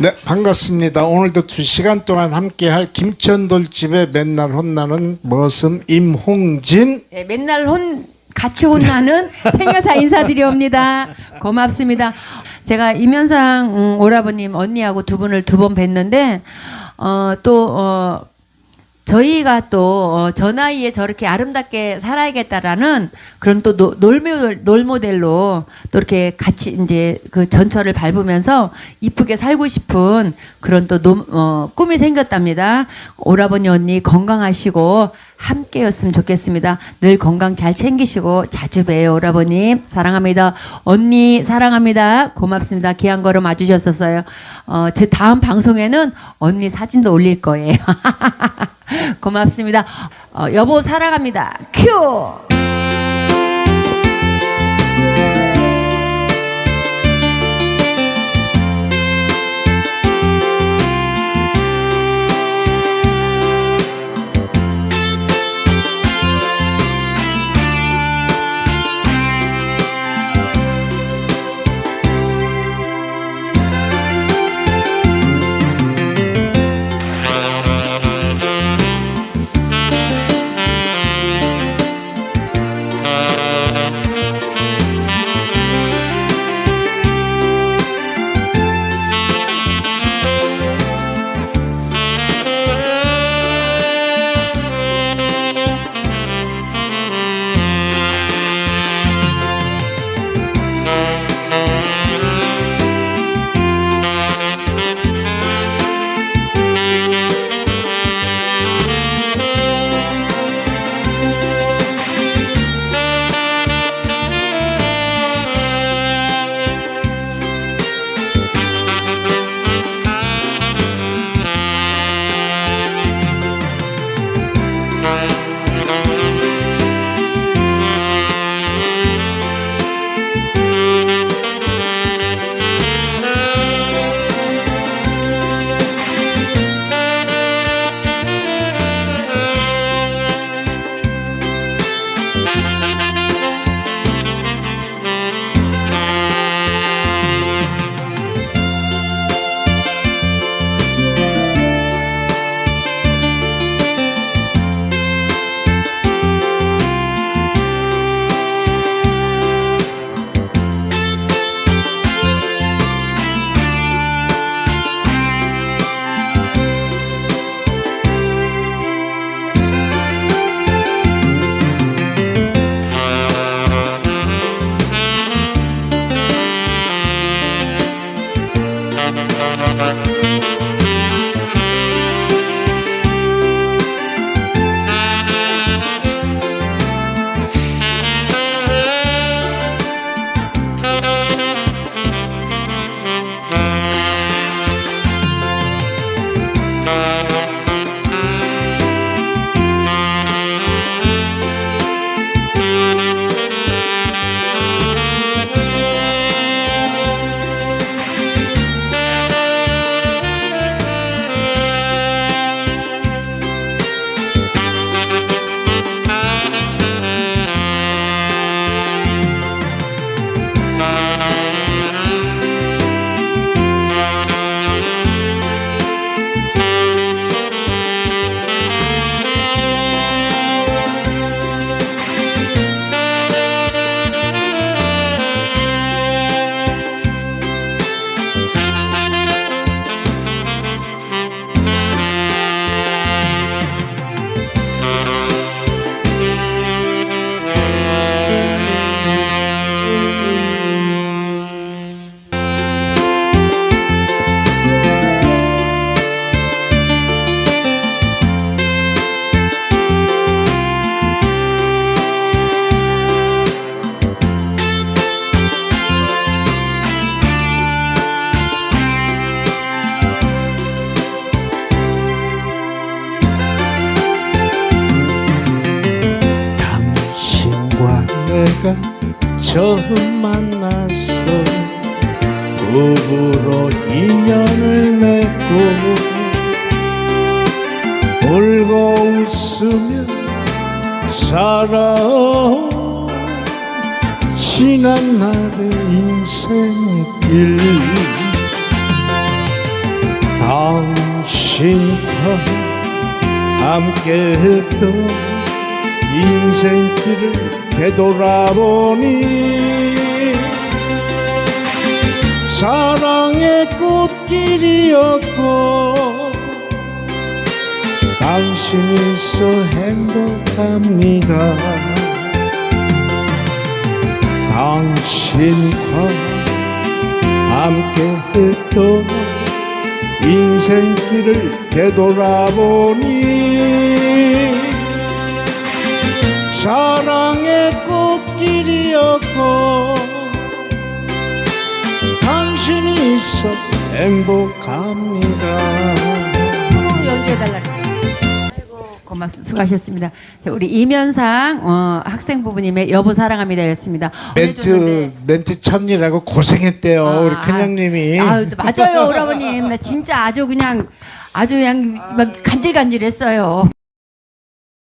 네, 반갑습니다. 오늘도 두 시간 동안 함께할 김천돌집의 맨날 혼나는 머슴 임홍진. 네, 맨날 혼 같이 혼나는 팽여사 인사드리옵니다. 고맙습니다. 제가 임현상 음, 오라버님 언니하고 두 분을 두 번 뵀는데 어, 또 어, 저희가 또 어, 저 나이에 저렇게 아름답게 살아야겠다라는 그런 또 노- 놀모, 놀모델로 또 이렇게 같이 이제 그 전철을 밟으면서 이쁘게 살고 싶은 그런 또 노- 어, 꿈이 생겼답니다. 오라버니 언니 건강하시고 함께였으면 좋겠습니다. 늘 건강 잘 챙기시고 자주 봬요, 오라버님. 사랑합니다. 언니 사랑합니다. 고맙습니다. 귀한 걸음 와주셨었어요. 어, 제 다음 방송에는 언니 사진도 올릴 거예요. 고맙습니다. 어, 여보 사랑합니다. 큐! 당신 내가 처음 만나서 부부로 인연을 맺고 울고 웃으며 살아온 지난 날의 인생길. 당신과 함께 했던 인생길을 되돌아보니 사랑의 꽃길이었고 당신이 있어 행복합니다. 당신과 함께 했던 인생길을 되돌아보니 사랑의 꽃길이었고 당신이 있어 행복합니다 연주해달라. 수고하셨습니다. 자, 우리 이면상 어, 학생 부부님의 여보 사랑합니다 였습니다. 멘트 멘트 참느라고 고생했대요 아, 우리 큰형님이 아, 맞아요, 오라버님. 나 진짜 아주 그냥 아주 그냥 막 간질간질했어요.